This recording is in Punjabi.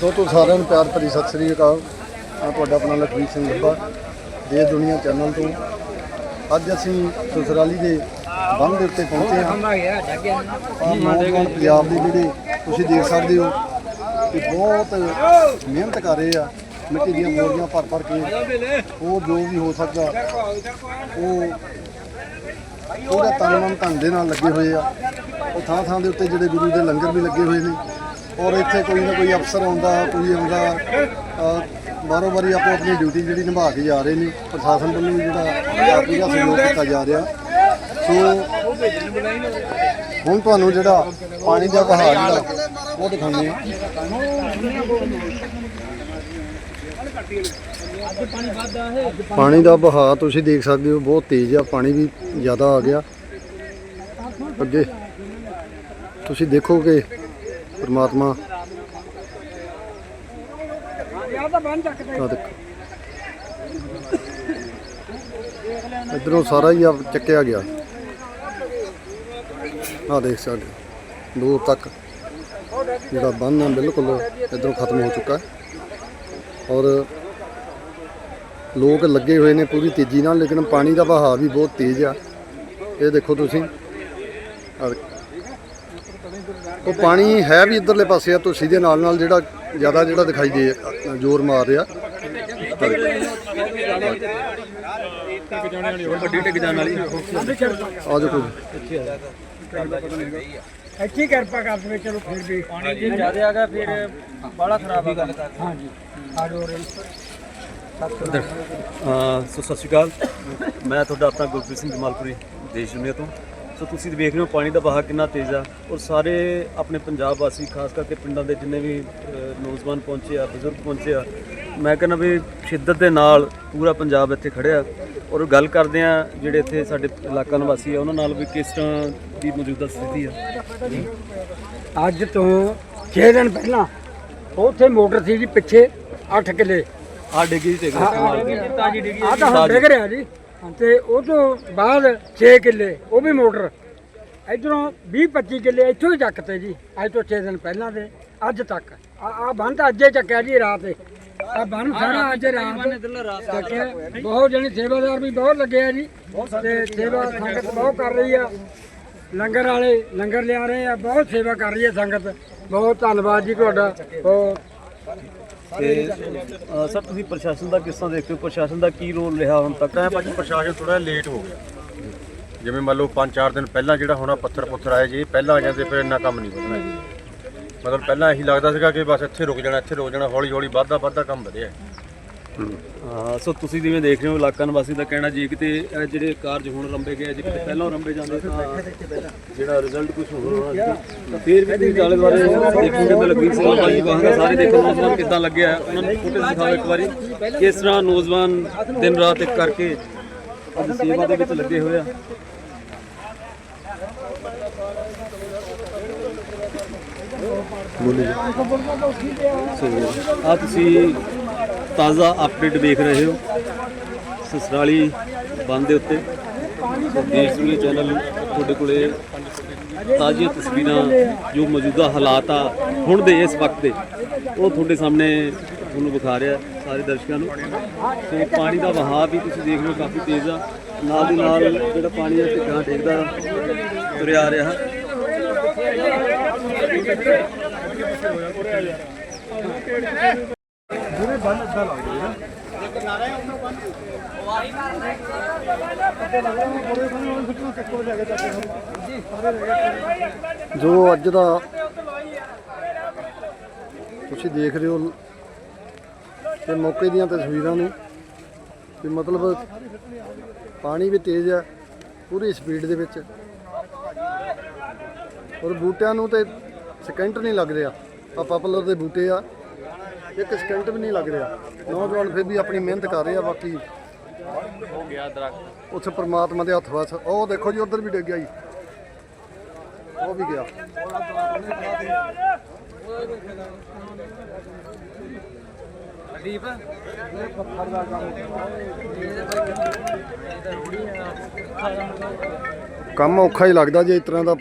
ਸੋ ਤੋਂ ਸਾਰਿਆਂ ਨੂੰ ਪਿਆਰ ਭਰੀ ਸਤਿ ਸ੍ਰੀ ਅਕਾਲ। ਮੈਂ ਤੁਹਾਡਾ ਆਪਣਾ ਲਖਵੀਰ ਸਿੰਘ ਲੱਭਾ ਦੇਸ਼ ਦੁਨੀਆ ਚੈਨਲ ਤੋਂ। ਅੱਜ ਅਸੀਂ ਸਸਰਾਲੀ ਦੇ ਬੰਦ ਦੇ ਉੱਤੇ ਪਹੁੰਚੇ ਹਾਂ। ਆਹ ਨੌਜਵਾਨ ਪੰਜਾਬ ਦੇ ਜਿਹੜੇ ਤੁਸੀਂ ਦੇਖ ਸਕਦੇ ਹੋ ਕਿ ਬਹੁਤ ਮਿਹਨਤ ਕਰ ਰਹੇ ਆ। ਮਿੱਟੀ ਦੀਆਂ ਬੋਰੀਆਂ ਭਰ ਭਰ ਕੇ ਉਹ ਜੋ ਵੀ ਹੋ ਸਕਦਾ, ਉਹ ਪੂਰੇ ਤਨ ਮਨ ਧਨ ਦੇ ਨਾਲ ਲੱਗੇ ਹੋਏ ਆ। ਉਹ ਥਾਂ ਥਾਂ ਦੇ ਉੱਤੇ ਜਿਹੜੇ ਗੁਰੂ ਦੇ ਲੰਗਰ ਵੀ ਲੱਗੇ ਹੋਏ ਨੇ। ਔਰ ਇੱਥੇ ਕੋਈ ਨਾ ਕੋਈ ਅਫਸਰ ਆਉਂਦਾ, ਕੋਈ ਆਉਂਦਾ, ਅਹ ਬਾਰੋ ਬਾਰੀ ਆਪੋ ਆਪਣੀ ਡਿਊਟੀ ਜਿਹੜੀ ਨਿਭਾ ਕੇ ਜਾ ਰਹੇ ਨੇ, ਪ੍ਰਸ਼ਾਸਨ ਵੱਲੋਂ ਵੀ ਜਿਹੜਾ ਪੂਰਾ ਸਹਿਯੋਗ ਕੀਤਾ ਜਾ ਰਿਹਾ। ਸੋ, ਹੁਣ ਤੁਹਾਨੂੰ ਜਿਹੜਾ ਪਾਣੀ ਦਾ ਵਹਾਅ ਜਿਹੜਾ, ਉਹ ਦਿਖਾਉਂਦੇ ਆ ਪਾਣੀ ਦਾ ਵਹਾਅ ਤੁਸੀਂ ਦੇਖ ਸਕਦੇ ਹੋ, ਬਹੁਤ ਤੇਜ਼ ਆ, ਪਾਣੀ ਵੀ ਜ਼ਿਆਦਾ ਆ ਗਿਆ। ਅੱਗੇ, ਤੁਸੀਂ ਦੇਖੋਗੇ ਪਰਮਾਤਮਾ ਆ ਇਧਰੋਂ ਸਾਰਾ ਹੀ ਆ ਚੱਕਿਆ ਗਿਆ। ਆ ਦੇਖ ਸਕਦੇ ਦੂਰ ਤੱਕ ਜਿਹੜਾ ਬੰਨ ਹੈ ਬਿਲਕੁਲ ਇਧਰੋਂ ਖਤਮ ਹੋ ਚੁੱਕਾ ਔਰ ਲੋਕ ਲੱਗੇ ਹੋਏ ਨੇ ਪੂਰੀ ਤੇਜ਼ੀ ਨਾਲ, ਲੇਕਿਨ ਪਾਣੀ ਦਾ ਵਹਾਅ ਵੀ ਬਹੁਤ ਤੇਜ਼ ਆ। ਇਹ ਦੇਖੋ ਤੁਸੀਂ ਉਹ ਪਾਣੀ ਹੈ ਵੀ ਇਧਰਲੇ ਪਾਸੇ ਆ ਤੁਸੀਂ ਦੇ ਨਾਲ ਨਾਲ ਜਿਹੜਾ ਜ਼ਿਆਦਾ ਜਿਹੜਾ ਦਿਖਾਈ ਦੇ ਜ਼ੋਰ ਮਾਰ ਰਿਹਾ। ਵੱਡੀ ਟਿਕ ਜਾਣ ਵਾਲੀ ਆ ਦੇਖੋ ਜੀ ਅੱਛੀ ਕਿਰਪਾ ਕਰ ਦੇਵੇ ਚਲੋ ਫਿਰ ਵੀ। ਪਾਣੀ ਜੇ ਜ਼ਿਆਦਾ ਆ ਗਿਆ ਫਿਰ ਬਾਲਾ ਖਰਾਬ ਆ ਗੱਲ ਹਾਂਜੀ। ਆ ਜੋ ਰੇ ਅਹ ਸੋ ਸਤਿ ਸ਼੍ਰੀ ਅਕਾਲ। ਮੈਂ ਤੁਹਾਡਾ ਆਪਣਾ ਗੁਰਪ੍ਰੀਤ ਸਿੰਘ ਜਮਾਲਪੁਰੀ ਦੇਸ਼ ਦੁਨੀਆ ਤੋਂ। ਸੋ ਤੁਸੀਂ ਦੇਖ ਰਹੇ ਹੋ ਪਾਣੀ ਦਾ ਵਹਾਅ ਕਿੰਨਾ ਤੇਜ਼ ਆ ਔਰ ਸਾਰੇ ਆਪਣੇ ਪੰਜਾਬ ਵਾਸੀ ਖਾਸ ਕਰਕੇ ਪਿੰਡਾਂ ਦੇ ਜਿੰਨੇ ਵੀ ਨੌਜਵਾਨ ਪਹੁੰਚੇ ਆ ਬਜ਼ੁਰਗ ਪਹੁੰਚੇ ਆ ਮੈਂ ਕਹਿੰਦਾ ਵੀ ਸ਼ਿੱਦਤ ਦੇ ਨਾਲ ਪੂਰਾ ਪੰਜਾਬ ਇੱਥੇ ਖੜਿਆ ਔਰ ਗੱਲ ਕਰਦੇ ਆ ਜਿਹੜੇ ਇੱਥੇ ਸਾਡੇ ਇਲਾਕਾ ਨਿਵਾਸੀ ਆ ਉਹਨਾਂ ਨਾਲ ਵੀ ਕਿਸ ਤਰ੍ਹਾਂ ਦੀ ਮੌਜੂਦਾ ਸਥਿਤੀ ਆ। ਅੱਜ ਤੋਂ 6 ਦਿਨ ਪਹਿਲਾਂ ਉੱਥੇ ਮੋਟਰ ਸੀ ਜੀ ਪਿੱਛੇ 8 ਕਿੱਲੇ। ਆ ਡਿੱਗੀ ਤੇ ਆ ਤਾਂ ਹੁਣ ਡਿੱਗ ਰਿਹਾ ਜੀ। ਤੇ ਉਹ ਤੋਂ ਬਾਅਦ 6 ਕਿੱਲੇ ਉਹ ਵੀ ਮੋਟਰ। ਇਧਰੋਂ 20 25 ਕਿੱਲੇ ਇੱਥੋਂ ਹੀ ਚੱਕਤੇ ਜੀ ਅੱਜ ਤੋਂ 6 ਦਿਨ ਪਹਿਲਾਂ ਦੇ ਅੱਜ ਤੱਕ। ਆ ਆ ਬੰਦ ਅੱਜੇ ਚੱਕਿਆ ਜੀ ਰਾਤ। ਤੇ ਆ ਬੰਨ ਸਾਰਾ ਅੱਜ ਰਾਤ ਚੱਕਿਆ। ਬਹੁਤ ਜਣੇ ਸੇਵਾਦਾਰ ਵੀ ਬਹੁਤ ਲੱਗੇ ਆ ਜੀ। ਤੇ ਸੇਵਾ ਸੰਗਤ ਬਹੁਤ ਕਰ ਰਹੀ ਆ। ਲੰਗਰ ਵਾਲੇ ਲੰਗਰ ਲਿਆ ਰਹੇ ਆ ਬਹੁਤ ਸੇਵਾ ਕਰ ਰਹੀ ਹੈ ਸੰਗਤ। ਬਹੁਤ ਧੰਨਵਾਦ ਜੀ ਤੁਹਾਡਾ। ਬਹੁਤ ਤੇ, ਅਹ, ਸਰ, ਤੁਸੀਂ ਪ੍ਰਸ਼ਾਸਨ ਦਾ ਕਿਸ ਤਰ੍ਹਾਂ ਦੇਖਦੇ ਹੋ? ਪ੍ਰਸ਼ਾਸਨ ਦਾ ਕੀ ਰੋਲ ਰਿਹਾ ਹੁਣ ਤੱਕ? ਤਾਂ ਭਾਜੀ, ਪ੍ਰਸ਼ਾਸਨ ਥੋੜਾ ਲੇਟ ਹੋ ਗਿਆ। ਜਿਵੇਂ ਮੰਨ ਲਓ 5-4 ਦਿਨ ਪਹਿਲਾਂ ਜਿਹੜਾ ਹੋਣਾ ਪੱਥਰ ਪੁੱਥਰ ਆਏ ਜੇ, ਪਹਿਲਾਂ ਆ ਜਾਂਦੇ, ਫਿਰ ਇੰਨਾ ਕੰਮ ਨਹੀਂ ਵਧਣਾ ਜੀ। ਮਤਲਬ ਪਹਿਲਾਂ ਇਹੀ ਲੱਗਦਾ ਸੀਗਾ ਕਿ ਬਸ ਇੱਥੇ ਰੁਕ ਜਾਣਾ, ਇੱਥੇ ਰੁਕ ਜਾਣਾ ਹੌਲੀ ਹੌਲੀ ਵੱਧਦਾ ਵੱਧਦਾ ਕੰਮ ਵਧਿਆ। ਹਾਂ ਸੋ ਤੁਸੀਂ ਜਿਵੇਂ ਦੇਖ ਰਹੇ ਹੋ ਇਲਾਕਾ ਨਿਵਾਸੀ ਦਾ ਕਹਿਣਾ ਜੀ ਕਿਤੇ ਇਹ ਜਿਹੜੇ ਕਾਰਜ ਹੁਣ ਰੰਭੇ ਗਏ ਆ, ਜੇ ਕਿਤੇ ਪਹਿਲਾਂ ਰੰਭੇ ਜਾਂਦੇ ਤਾਂ ਜਿਹੜਾ ਰਿਜ਼ਲਟ ਕੁਝ ਹੋਰ ਹੋਣਾ ਸੀ ਤਾਂ ਫਿਰ ਵੀ ਤੁਸੀਂ ਆਲੇ ਦੁਆਲੇ ਦੇਖੋਗੇ ਤਾਂ ਲਖਵੀਰ ਸਿੰਘ ਭਾਈ ਵਾਂਗਾ ਸਾਰੇ ਦੇਖੋ ਨੌਜਵਾਨ ਕਿੱਦਾਂ ਲੱਗੇ ਉਹਨਾਂ ਨੂੰ ਫੋਟੋ ਦਿਖਾਓ ਇੱਕ ਵਾਰੀ ਕਿਸ ਤਰ੍ਹਾਂ ਨੌਜਵਾਨ ਦਿਨ ਰਾਤ ਇੱਕ ਕਰਕੇ ਅੱਜ ਸੇਵਾ ਦੇ ਵਿੱਚ ਲੱਗੇ ਹੋਏ ਆ। ਆ ਤੁਸੀਂ ਤਾਜ਼ਾ ਅਪਡੇਟ ਵੇਖ ਰਹੇ ਹੋ। ਸਸਰਾਲੀ ਬੰਦ ਦੇ ਉੱਤੇ। ਦੇਸ਼ ਦੁਨੀਆ ਚੈਨਲ ਤੁਹਾਡੇ ਕੋਲੇ ਤਾਜ਼ੀਆਂ ਤਸਵੀਰਾਂ, ਜੋ ਮੌਜੂਦਾ ਹਾਲਾਤ ਆ, ਹੁਣ ਦੇ ਇਸ ਵਕਤ ਦੇ। ਉਹ ਤੁਹਾਡੇ ਸਾਹਮਣੇ ਤੁਹਾਨੂੰ ਵਿਖਾ ਰਿਹਾ ਸਾਰੇ ਦਰਸ਼ਕਾਂ ਨੂੰ। ਸੋ ਪਾਣੀ ਦਾ ਵਹਾਅ ਵੀ ਤੁਸੀਂ ਦੇਖ ਰਹੇ ਹੋ, ਕਾਫੀ ਤੇਜ਼ ਆ। ਨਾਲ ਦੀ ਨਾਲ ਜਿਹੜਾ ਪਾਣੀ ਆ ਤੇ ਗਾਂ ਡੇਗਦਾ ਤੁਰਿਆ ਆ ਰਿਹਾ। ਜੋ ਅੱਜ ਦਾ ਤੁਸੀਂ ਦੇਖ ਰਹੇ ਹੋ, ਤੇ ਮੌਕੇ ਦੀਆਂ ਤਸਵੀਰਾਂ ਨੇ ਤੇ ਮਤਲਬ ਪਾਣੀ ਵੀ ਤੇਜ਼ ਆ ਪੂਰੀ ਸਪੀਡ ਦੇ ਵਿੱਚ। ਔਰ ਬੂਟਿਆਂ ਨੂੰ ਤੇ ਸਕਿੰਟ ਨਹੀਂ ਲੱਗ ਰਿਹਾ। ਆ ਪਪੂਲਰ ਦੇ ਬੂਟੇ ਆ। ਇੱਕ ਸਕਿੰਟ ਵੀ ਨਹੀਂ ਲੱਗ ਰਿਹਾ। ਨੌਜਵਾਨ ਫਿਰ ਵੀ ਆਪਣੀ ਮਿਹਨਤ ਕਰ ਰਹੇ ਆ ਬਾਕੀ ਹੋ ਗਿਆ ਦਰਖਤ ਉੱਥੇ ਪ੍ਰਮਾਤਮਾ ਦੇ ਹੱਥ ਵਸ। ਉਹ ਦੇਖੋ ਜੀ, ਉਧਰ ਵੀ ਡਿੱਗ ਗਿਆ ਜੀ। ਉਹ ਵੀ ਗਿਆ। ਕੰਮ ਔਖਾ ਹੀ ਲੱਗਦਾ ਜੇ ਇਸ ਤਰ੍ਹਾਂ ਦਾ